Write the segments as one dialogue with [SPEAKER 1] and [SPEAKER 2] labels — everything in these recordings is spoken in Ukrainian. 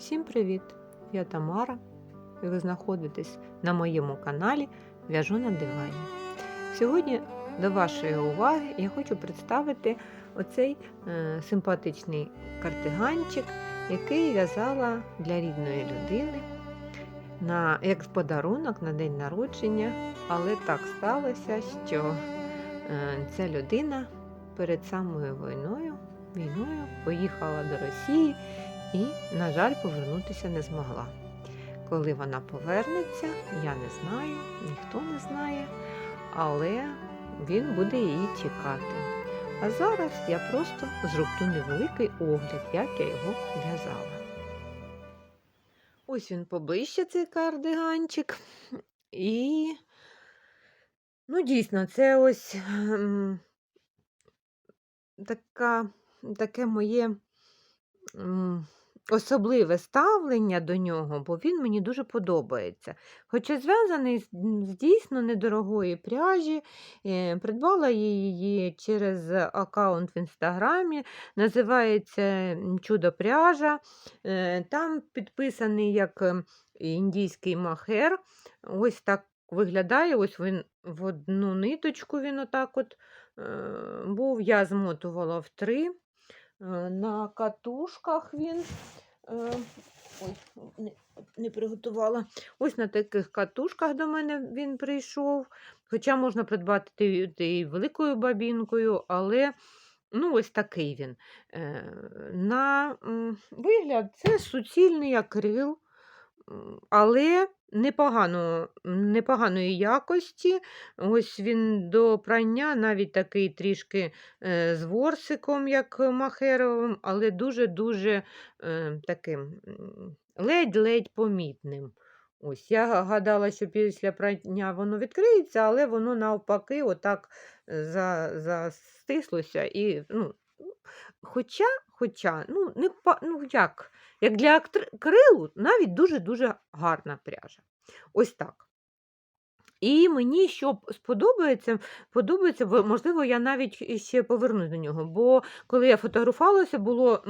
[SPEAKER 1] Всім привіт! Я Тамара, і ви знаходитесь на моєму каналі В'яжу на дивані. Сьогодні до вашої уваги я хочу представити оцей е, симпатичний картиганчик, який в'язала для рідної людини на, як подарунок на день народження. Але так сталося, що е, ця людина перед самою війною, війною поїхала до Росії і, на жаль, повернутися не змогла. Коли вона повернеться, я не знаю, ніхто не знає, але він буде її чекати. А зараз я просто зроблю невеликий огляд, як я його в'язала. Ось він поближче, цей кардиганчик. І, ну, дійсно, це ось ем, така, таке моє м, особливе ставлення до нього, бо він мені дуже подобається. Хоча зв'язаний з дійсно недорогої пряжі, е, придбала я її через аккаунт в інстаграмі, називається Чудо пряжа. Е, Там підписаний як ем, індійський махер. Ось так виглядає. Ось він в одну ниточку він отак от е, був. Я змотувала в три. На катушках він. Е, Ой, не, не приготувала. Ось на таких катушках до мене він прийшов. Хоча можна придбати ти- ти і великою бабінкою, але ну, ось такий він. Е, На вигляд, це суцільний акрил, але непогано, непоганої якості. Ось він до прання навіть такий трішки е, з ворсиком, як махеровим, але дуже-дуже е, таким ледь-ледь помітним. Ось, я гадала, що після прання воно відкриється, але воно навпаки отак е, за, застислося. І, ну, хоча, хоча, ну, не, ну як, як для акрилу навіть дуже-дуже гарна пряжа. Ось так. І мені що сподобається, подобається, бо, можливо, я навіть ще повернусь до нього. Бо коли я фотографувалася, було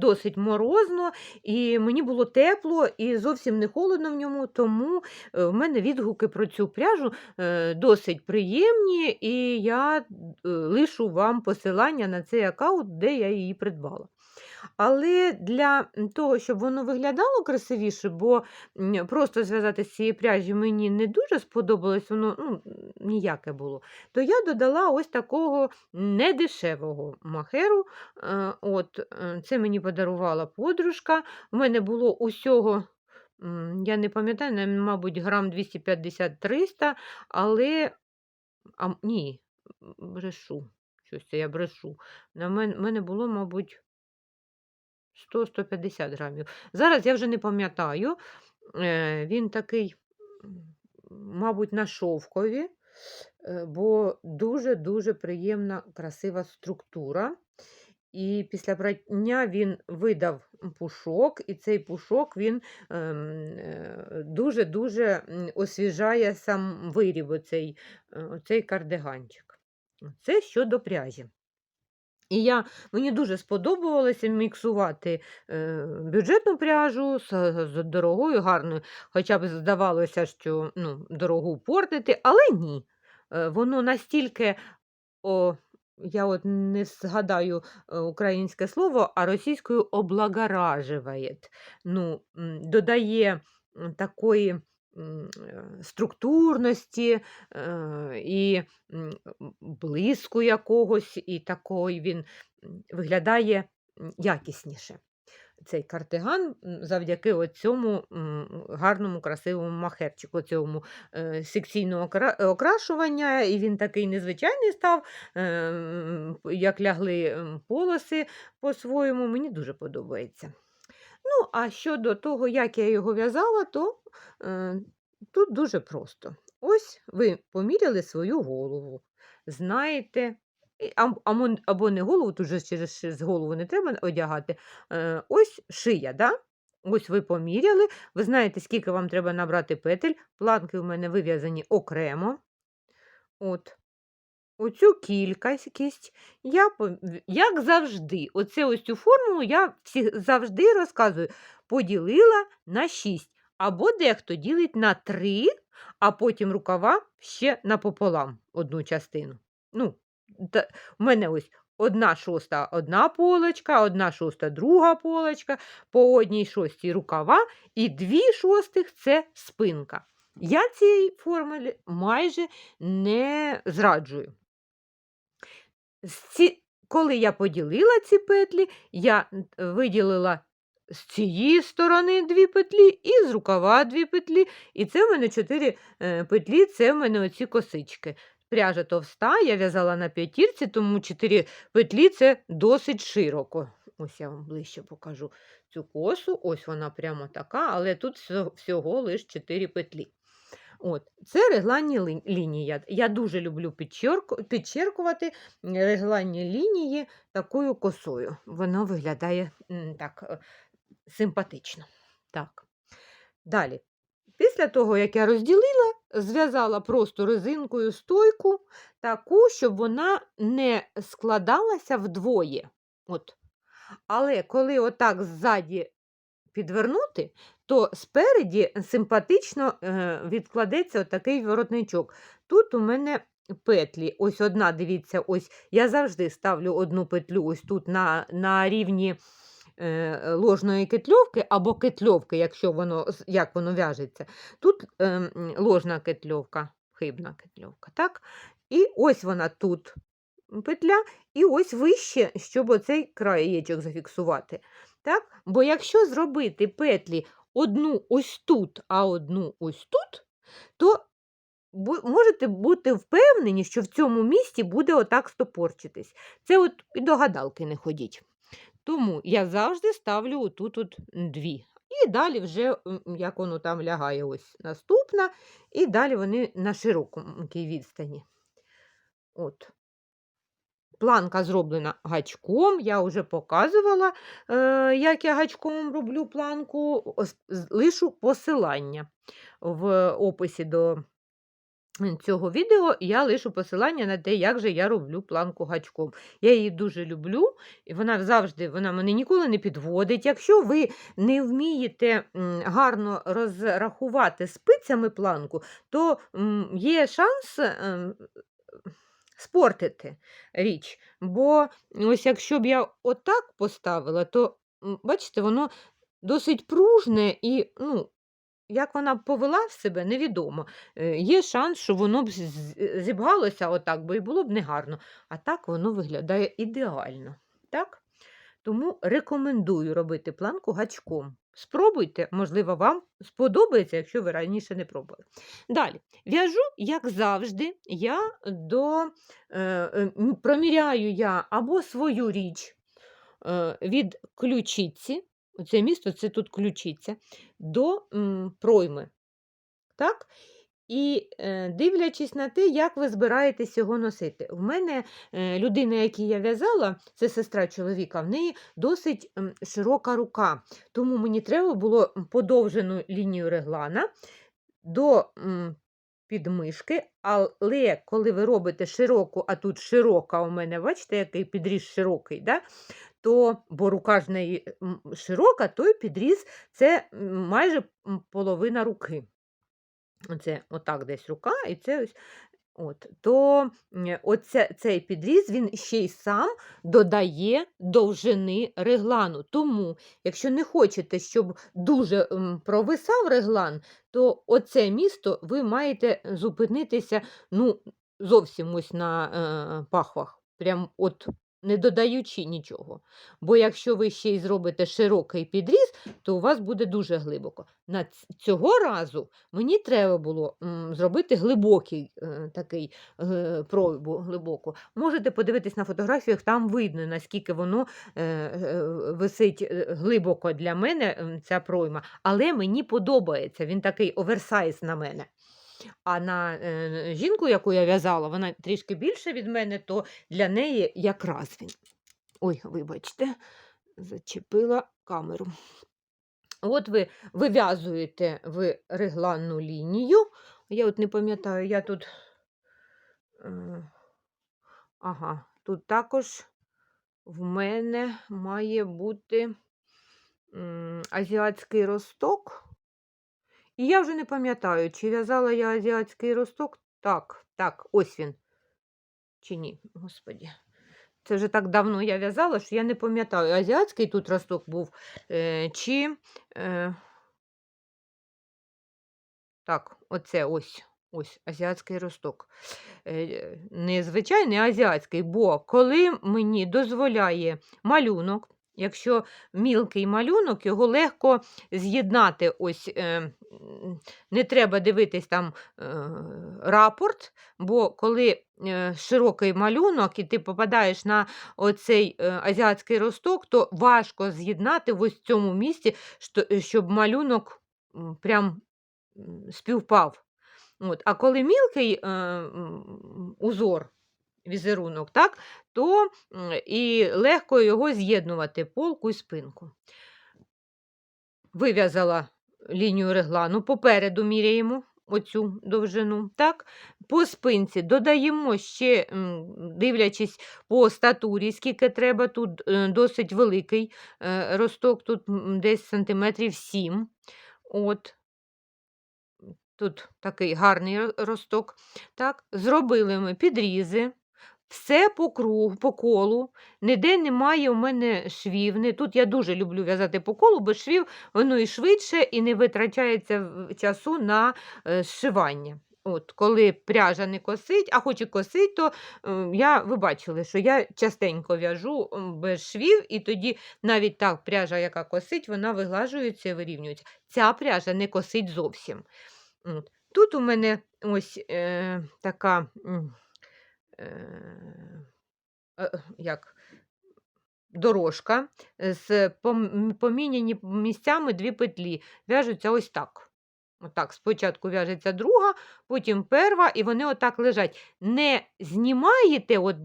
[SPEAKER 1] досить морозно, і мені було тепло і зовсім не холодно в ньому. Тому е, в мене відгуки про цю пряжу е, досить приємні, і я е, лишу вам посилання на цей аккаунт, де я її придбала. Але для того, щоб воно виглядало красивіше, бо просто зв'язати з цієї пряжі мені не дуже сподобалось, воно ну, ніяке було, то я додала ось такого недешевого махеру. Е, От, е, це мені подарувала подружка. У мене було усього. Я не пам'ятаю, мабуть, грам 250-300, але а, ні, брешу. Щось я брешу. На мен- мене було, мабуть, 100-150 грамів. Зараз я вже не пам'ятаю. Е, Він такий, мабуть, на шовкові, е, бо дуже-дуже приємна, красива структура. І після прання він видав пушок, і цей пушок він ем, е, дуже-дуже освіжає сам виріб, оцей, оцей кардиганчик. Це щодо пряжі. І я, мені дуже сподобалося міксувати е, бюджетну пряжу з, з дорогою, гарною. Хоча б здавалося, що ну, дорогу портити, але ні. Е, воно настільки, о, я от не згадаю е, українське слово, а російською облагоражує. Ну, додає такої структурності е, і м, блиску якогось, і такий він виглядає якісніше. Цей кардиган завдяки цьому гарному, красивому махерчику, цьому е, секційного окрашування, і він такий незвичайний став, е, як лягли полоси по-своєму, мені дуже подобається. Ну, а щодо того, як я його в'язала, то е, тут дуже просто. Ось ви поміряли свою голову, знаєте, ам- або не голову, тут же через через голову не треба одягати. Е, ось шия, да? Ось ви поміряли, ви знаєте, скільки вам треба набрати петель. Планки у мене вив'язані окремо. От. Оцю кількість я, як завжди, оце ось цю формулу я всі, завжди розказую, поділила на 6. Або дехто ділить на 3, а потім рукава ще напополам одну частину. Ну, та, у мене ось одна шоста одна полочка, одна шоста друга полочка, по одній шостій рукава, і дві шостих це спинка. Я цієї формулі майже не зраджую. Ці... Коли я поділила ці петлі, я виділила з цієї сторони дві петлі і з рукава дві петлі. І це в мене чотири е, петлі, це в мене оці косички. Пряжа товста, я в'язала на п'ятірці, тому чотири петлі це досить широко. Ось я вам ближче покажу цю косу. Ось вона прямо така, але тут всього лише 4 петлі. От, це регланні лінії. Я- дуже люблю підчеркувати регланні лінії такою косою. Воно виглядає так е, симпатично. Так. Далі. Після того, як я розділила, зв'язала просто резинкою стойку, таку, щоб вона не складалася вдвоє. От. Але коли отак ззаді підвернути, то спереді симпатично е, відкладеться отакий воротничок. Тут у мене петлі. Ось одна, дивіться, ось я завжди ставлю одну петлю ось тут на, на рівні е, ложної кетльовки або кетльовки, якщо воно, як воно в'яжеться. Тут е, ложна кетльовка, хибна кетльовка. Так? І ось вона тут петля, і ось вище, щоб оцей краєчок зафіксувати. Так? Бо якщо зробити петлі одну ось тут, а одну ось тут, то можете бути впевнені, що в цьому місці буде отак стопорчитись. Це от і до гадалки не ходіть. Тому я завжди ставлю отут от дві. І далі вже, як воно там лягає, ось наступна, і далі вони на широкій відстані. От. Планка зроблена гачком, я вже показувала, е, як я гачком роблю планку, лишу посилання в описі до цього відео. Я лишу посилання на те, як же я роблю планку гачком. Я її дуже люблю, і вона завжди вона мене ніколи не підводить. Якщо ви не вмієте гарно розрахувати спицями планку, то є шанс. Спортити річ. Бо ось якщо б я отак поставила, то бачите, воно досить пружне і, ну, як вона б повела в себе, невідомо. Е, Є шанс, що воно б зібгалося отак, бо і було б негарно. А так воно виглядає ідеально. Так? Тому рекомендую робити планку гачком. Спробуйте, можливо, вам сподобається, якщо ви раніше не пробували. Далі, в'яжу, як завжди, я до е, е, проміряю я або свою річ е, від ключиці, оце місто, це тут ключиця, до м, пройми. Так? І е, дивлячись на те, як ви збираєтесь його носити. В мене е, людина, якій я в'язала, це сестра чоловіка, в неї досить широка рука. Тому мені треба було подовжену лінію реглана до підмишки. Але коли ви робите широку, а тут широка у мене, бачите, який підріз широкий, да? то, бо рука ж неї широка, той підріз це майже половина руки. Оце отак десь рука, і це ось. От, то оце, цей підріз він ще й сам додає довжини реглану. Тому, якщо не хочете, щоб дуже провисав реглан, то оце місто ви маєте зупинитися ну, зовсім ось на е, пахвах, прям от не додаючи нічого. Бо якщо ви ще й зробите широкий підріз, то у вас буде дуже глибоко. На цього разу мені треба було зробити глибокий е, такий е, пройбу глибоку. Можете подивитись на фотографіях, там видно, наскільки воно е, висить глибоко для мене, ця пройма. Але мені подобається, він такий оверсайз на мене. А на е, жінку, яку я в'язала, вона трішки більше від мене, то для неї якраз він. Ой, вибачте, зачепила камеру. От ви вив'язуєте ви регланну лінію. Я от не пам'ятаю, я тут. е, Ага, тут також в мене має бути азіатський росток. І я вже не пам'ятаю, чи в'язала я азіатський росток. Так, так, ось він. Чи ні, господі. Це вже так давно я в'язала, що я не пам'ятаю, азіатський тут росток був, е, чи. Е, так, оце ось. Ось азіатський росток. Е, Не звичайний, а азіатський, бо коли мені дозволяє малюнок, якщо мілкий малюнок, його легко з'єднати. Ось е, не треба дивитись там е, рапорт, бо коли е, широкий малюнок і ти попадаєш на оцей е, азіатський росток, то важко з'єднати в ось цьому місці, що- щоб малюнок прям співпав. От. А коли мілкий е, узор, візерунок, так, то і легко його з'єднувати полку і спинку. Вив'язала лінію реглану, попереду міряємо оцю довжину. Так? По спинці додаємо ще, дивлячись по статурі, скільки треба, тут е, досить великий е, росток, тут десь сантиметрів 7. От. Тут такий гарний росток. Так, зробили ми підрізи, все по кругу, по колу. Ніде немає у мене швів. Тут я дуже люблю в'язати по колу, без швів воно і швидше, і не витрачається часу на е, зшивання. От, коли пряжа не косить, а хоч і косить, то е, я, ви бачили, що я частенько в'яжу без швів, і тоді навіть та пряжа, яка косить, вона виглажується і вирівнюється. Ця пряжа не косить зовсім. От. Тут у мене ось е, така як дорожка з пом- поміняні місцями дві петлі. В'яжуться ось так. Отак, спочатку в'яжеться друга, потім перва, і вони отак лежать. Не знімаєте, от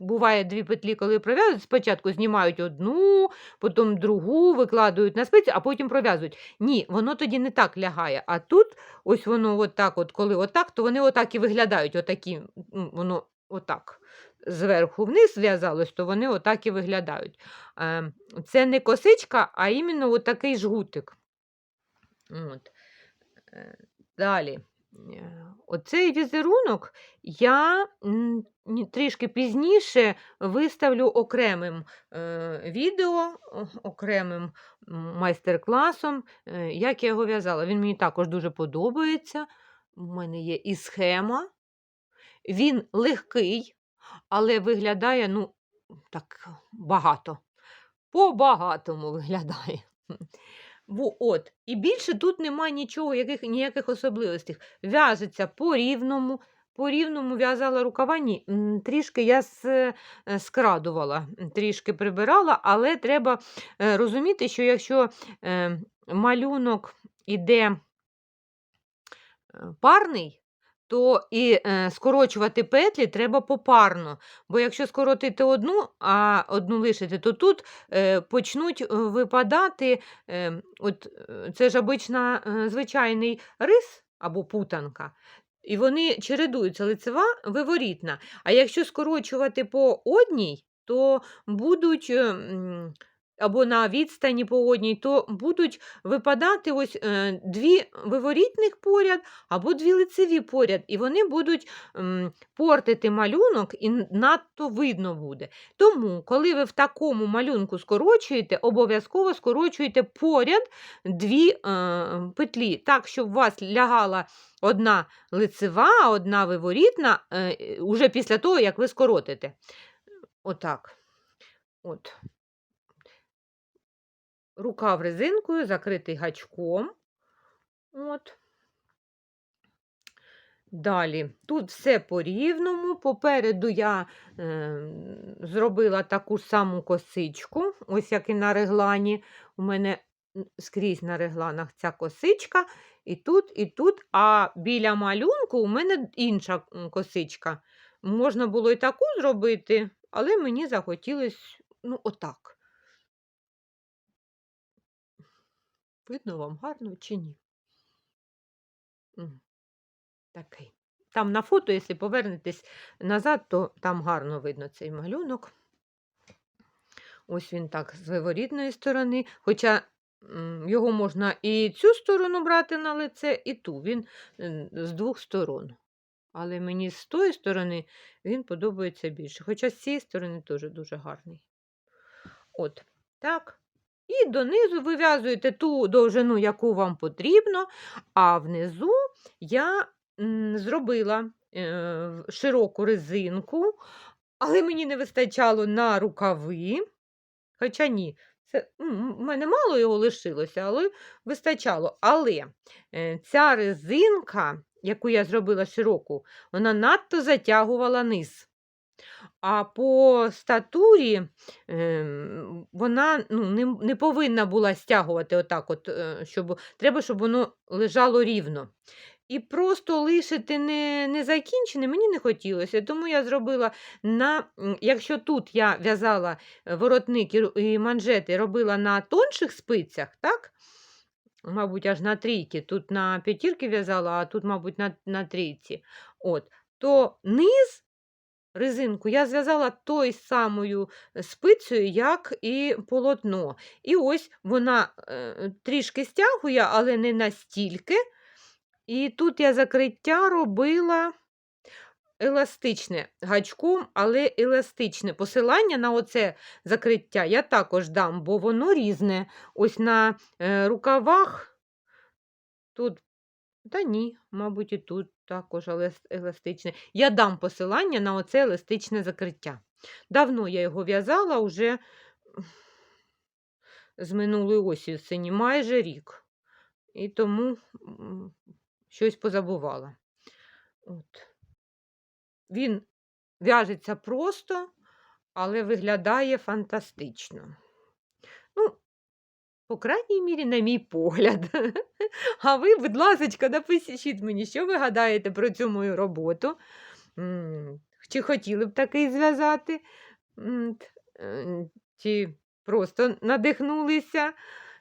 [SPEAKER 1] буває дві петлі, коли пров'язують, спочатку знімають одну, потім другу, викладають на спиці, а потім пров'язують. Ні, воно тоді не так лягає. А тут ось воно отак, от, коли отак, то вони отак і виглядають, отакі, воно отак. Зверху вниз зв'язалось, то вони отак і виглядають. Е, Це не косичка, а іменно отакий жгутик. От. Е, Далі. Е, Оцей візерунок я трішки пізніше виставлю окремим е, відео, окремим майстер-класом, як я його в'язала. Він мені також дуже подобається. У мене є і схема. Він легкий, але виглядає, ну, так багато. По-багатому виглядає. От. І більше тут немає нічого, яких, ніяких особливостей. В'яжеться по рівному. По рівному в'язала рукава, ні. Трішки я е, скрадувала, трішки прибирала, але треба е, розуміти, що якщо е, малюнок іде парний, то і е, скорочувати петлі треба попарно. Бо якщо скоротити одну, а одну лишити, то тут е, почнуть е, випадати. Е, от, е, це ж обична е, звичайний рис або путанка. І вони чередуються лицева, виворітна. А якщо скорочувати по одній, то будуть. е, Або на відстані по одній, то будуть випадати ось е, дві виворітних поряд, або дві лицеві поряд, і вони будуть портити малюнок, і надто видно буде. Тому, коли ви в такому малюнку скорочуєте, обов'язково скорочуєте поряд дві е, петлі, так, щоб у вас лягала одна лицева, одна виворітна, е, уже після того, як ви скоротите. Отак. От. Рукав резинкою, закритий гачком. От. Далі, тут все по-рівному. Попереду я е, зробила таку саму косичку, ось як і на реглані. У мене скрізь на регланах ця косичка, і тут, і тут. А біля малюнку у мене інша косичка. Можна було і таку зробити, але мені захотілося ну, отак. Видно вам гарно чи ні? Такий. Там на фото, якщо повернетесь назад, то там гарно видно цей малюнок. Ось він так з виворітної сторони. Хоча його можна і цю сторону брати на лице, і ту. Він з двох сторон. Але мені з тої сторони він подобається більше. Хоча з цієї сторони теж дуже гарний. От, так. І донизу вив'язуєте ту довжину, яку вам потрібно, а внизу я зробила е, широку резинку, але мені не вистачало на рукави. Хоча ні, це, в мене мало його лишилося, але вистачало. Але е, ця резинка, яку я зробила широку, вона надто затягувала низ. А по статурі ем, вона ну, не, не повинна була стягувати отак, от, е, щоб, треба, щоб воно лежало рівно. І просто лишити не, не закінчене мені не хотілося. Тому я зробила на, якщо тут я в'язала е, воротник і, манжети робила на тонших спицях, так? Мабуть, аж на трійки. Тут на п'ятірки в'язала, а тут, мабуть, на, на трійці. От, то низ резинку я зв'язала тою самою е, спицею, як і полотно. І ось вона е, трішки стягує, але не настільки. І тут я закриття робила еластичне гачком, але еластичне. Посилання на оце закриття я також дам, бо воно різне. Ось на е, рукавах тут, та ні, мабуть, і тут також еластичне. Я дам посилання на оце еластичне закриття. Давно я його в'язала уже з минулої осені, майже рік. І тому щось позабувала. От. Він в'яжеться просто, але виглядає фантастично. По крайній мірі, на мій погляд. А ви, будь ласка, напишіть мені, що ви гадаєте про цю мою роботу. Чи хотіли б такий зв'язати? Е, Чи просто надихнулися?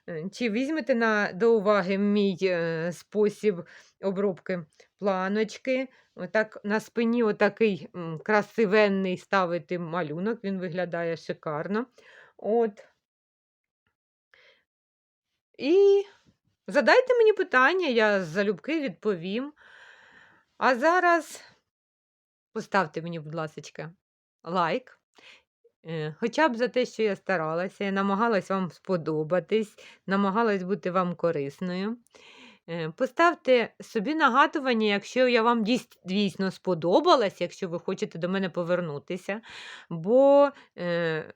[SPEAKER 1] Е, Чи візьмете на, до уваги мій е, спосіб обробки планочки? Отак на спині отакий красивенний ставити малюнок, він виглядає шикарно. От. І задайте мені питання, я залюбки відповім. А зараз поставте мені, будь ласка, лайк. Е, Хоча б за те, що я старалася, я намагалась вам сподобатись, намагалась бути вам корисною. Е, Поставте собі нагадування, якщо я вам дійсно сподобалась, якщо ви хочете до мене повернутися. Бо е,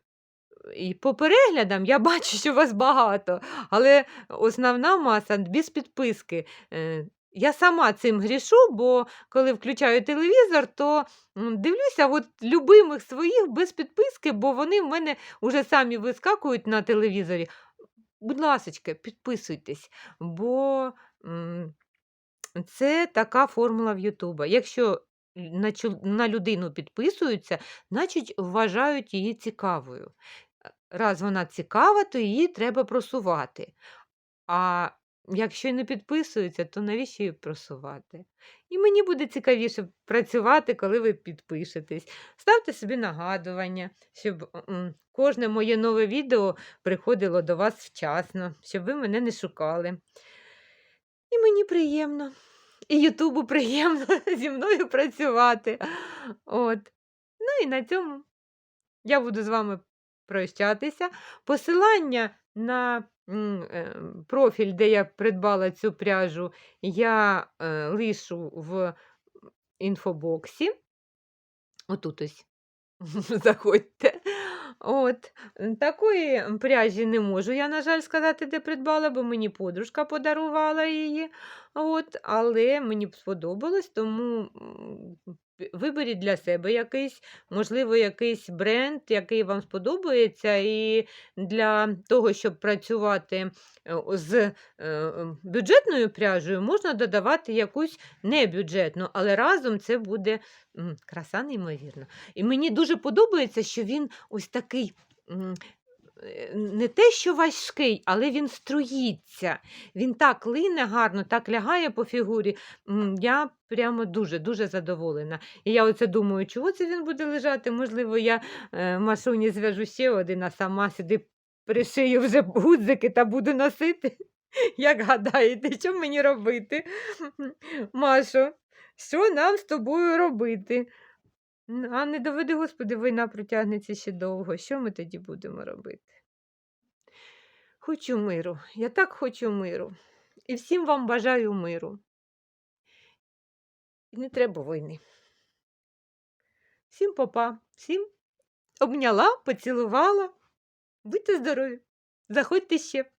[SPEAKER 1] і по переглядам я бачу, що вас багато, але основна маса без підписки. Е, Я сама цим грішу, бо коли включаю телевізор, то дивлюся от любимих своїх без підписки, бо вони в мене вже самі вискакують на телевізорі. Будь ласочка, підписуйтесь, бо це така формула в Ютуба. Якщо на людину підписуються, значить вважають її цікавою. Раз вона цікава, то її треба просувати. А якщо не підписуються, то навіщо її просувати? І мені буде цікавіше працювати, коли ви підпишетесь. Ставте собі нагадування, щоб кожне моє нове відео приходило до вас вчасно, щоб ви мене не шукали. І мені приємно, і Ютубу приємно зі мною працювати. От. Ну і на цьому я буду з вами прощатися. Посилання на е, профіль, де я придбала цю пряжу, я е, лишу в інфобоксі. Отут ось. Заходьте. От. Такої пряжі не можу я, на жаль, сказати, де придбала, бо мені подружка подарувала її. От. Але мені б сподобалось, тому виберіть для себе якийсь, можливо, якийсь бренд, який вам сподобається. І для того, щоб працювати е, з е, ем, бюджетною пряжею, можна додавати якусь небюджетну, але разом це буде краса неймовірна. І мені дуже подобається, що він ось такий не те, що важкий, але він струїться. Він так лине гарно, так лягає по фігурі. Я прямо дуже-дуже задоволена. І я оце думаю, чого це він буде лежати? Можливо, я е, Машуні зв'яжу ще один, а сама сюди пришию вже гудзики та буду носити. Як гадаєте, що мені робити? Машо, що нам з тобою робити? А не доведи, Господи, війна протягнеться ще довго. Що ми тоді будемо робити? Хочу миру. Я так хочу миру. І всім вам бажаю миру. І не треба війни. Всім попа, всім обняла, поцілувала. Будьте здорові. Заходьте ще.